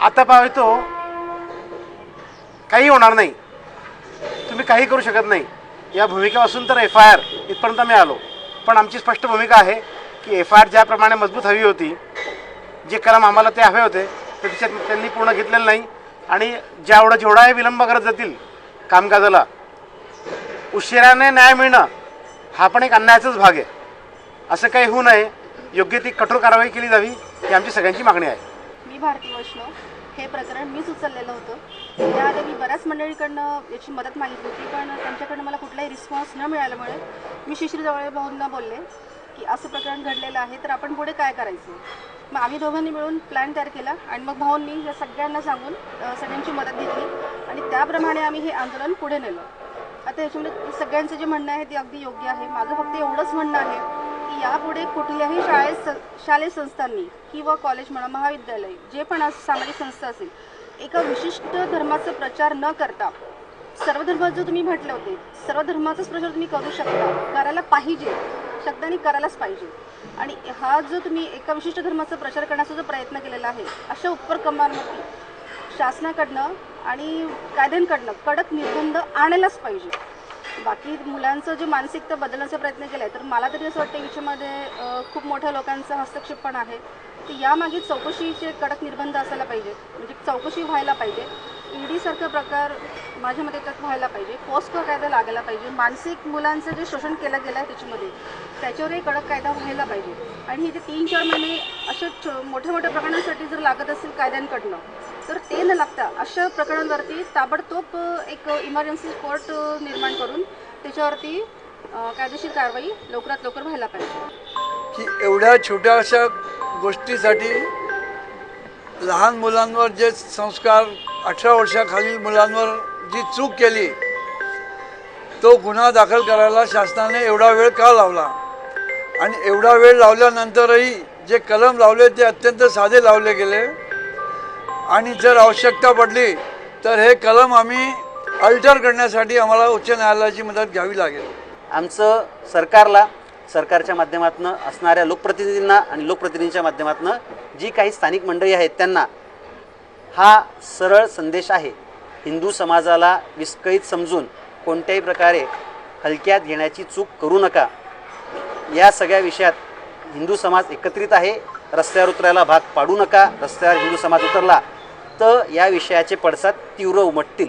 आता पाहतो काही होणार नाही. तुम्ही काही करू शकत नाही. या भूमिकेपासून तर एफ आय आर इथपर्यंत मी आलो. पण आमची स्पष्ट भूमिका आहे की एफ आय आर ज्याप्रमाणे मजबूत हवी होती जे कलम आम्हाला ते हवे होते ते त्याच्यात त्यांनी पूर्ण घेतलेलं नाही. आणि ज्यावढं जेवढाही विलंब करत जातील कामकाजाला उशिराने न्याय मिळणं हा पण एक अन्यायाचाच भाग आहे. असं काही होऊ नये. योग्य ती कठोर कारवाई केली जावी ही आमची सगळ्यांची मागणी आहे. मी भारती वैष्णव. हे प्रकरण मीच उचललेलं होतं. त्याआधी मी बऱ्याच मंडळीकडनं याची मदत मागितली होती पण त्यांच्याकडनं मला कुठलाही रिस्पॉन्स न मिळाल्यामुळे मी शिश्री भाऊंना बोलले की असं प्रकरण घडलेलं आहे तर आपण पुढे काय करायचं? मग आम्ही दोघांनी मिळून प्लॅन तयार केला आणि मग भाऊंनी या सगळ्यांना सांगून सगळ्यांची मदत घेतली आणि त्याप्रमाणे आम्ही हे आंदोलन पुढे नेलं. आता याच्यामध्ये सगळ्यांचं जे म्हणणं आहे ते अगदी योग्य आहे. माझं फक्त एवढंच म्हणणं आहे यापुढे कुठल्याही शाळेत शालेय संस्थांनी किंवा कॉलेज म्हणा महाविद्यालय जे पण सामाजिक संस्था असेल एका विशिष्ट धर्माचा प्रचार न करता सर्व धर्मात जो तुम्ही म्हटले होते सर्व धर्माचाच प्रचार तुम्ही करू शकता करायला पाहिजे शब्दाने करायलाच पाहिजे. आणि हा जो तुम्ही एका विशिष्ट धर्माचा प्रचार करण्याचा जो प्रयत्न केलेला आहे अशा उपक्रमांवरती शासनाकडनं आणि कायद्यांकडनं कडक निर्बंध आणायलाच पाहिजे. बाकी मुलांचं जे मानसिकता बदलण्याचा प्रयत्न केला आहे तर मला तरी असं वाटतं याच्यामध्ये खूप मोठ्या लोकांचा हस्तक्षेप पण आहे. तर यामागे चौकशीचे कडक निर्बंध असायला पाहिजे म्हणजे चौकशी व्हायला पाहिजे. ई सारखा प्रकार माझ्या मते त्यात व्हायला पाहिजे. पोस्को कायदा लागायला पाहिजे. मानसिक मुलांचं जे शोषण केलं गेलं आहे त्याच्यामध्ये त्याच्यावरही कडक कायदा व्हायला पाहिजे. आणि हे जे तीन चार महिने अशा छो- मोठ्या मोठ्या प्रकरणांसाठी जर लागत असेल कायद्यांकडनं तर ते न लागता. अशा प्रकरणांवरती ताबडतोब एक इमर्जन्सी कोर्ट निर्माण करून त्याच्यावरती कायदेशीर कारवाई लवकरात लवकर व्हायला पाहिजे. की एवढ्या छोट्याशा गोष्टीसाठी लहान मुलांवर जे संस्कार अठरा वर्षाखालील मुलांवर जी चूक केली तो गुन्हा दाखल करायला शासनाने एवढा वेळ का लावला? आणि एवढा वेळ लावल्यानंतरही जे कलम लावले ते अत्यंत साधे लावले गेले. आणि जर आवश्यकता पडली तर हे कलम आम्ही अल्टर करण्यासाठी आम्हाला उच्च न्यायालयाची मदत घ्यावी लागेल. आमचं सरकारला सरकारच्या माध्यमातून असणाऱ्या लोकप्रतिनिधींना आणि लोकप्रतिनिधींच्या माध्यमातून जी काही स्थानिक मंडळी आहेत त्यांना हा सरळ संदेश आहे. हिंदू समाजाला विस्कळीत समजून कोणत्याही प्रकारे हलक्यात घेण्याची चूक करू नका. या सगळ्या विषयात हिंदू समाज एकत्रित आहे. रस्त्यावर उतरायला भाग पाडू नका. रस्त्यावर हिंदू समाज उतरला तर या विषयाचे पडसाद तीव्र उमटतील.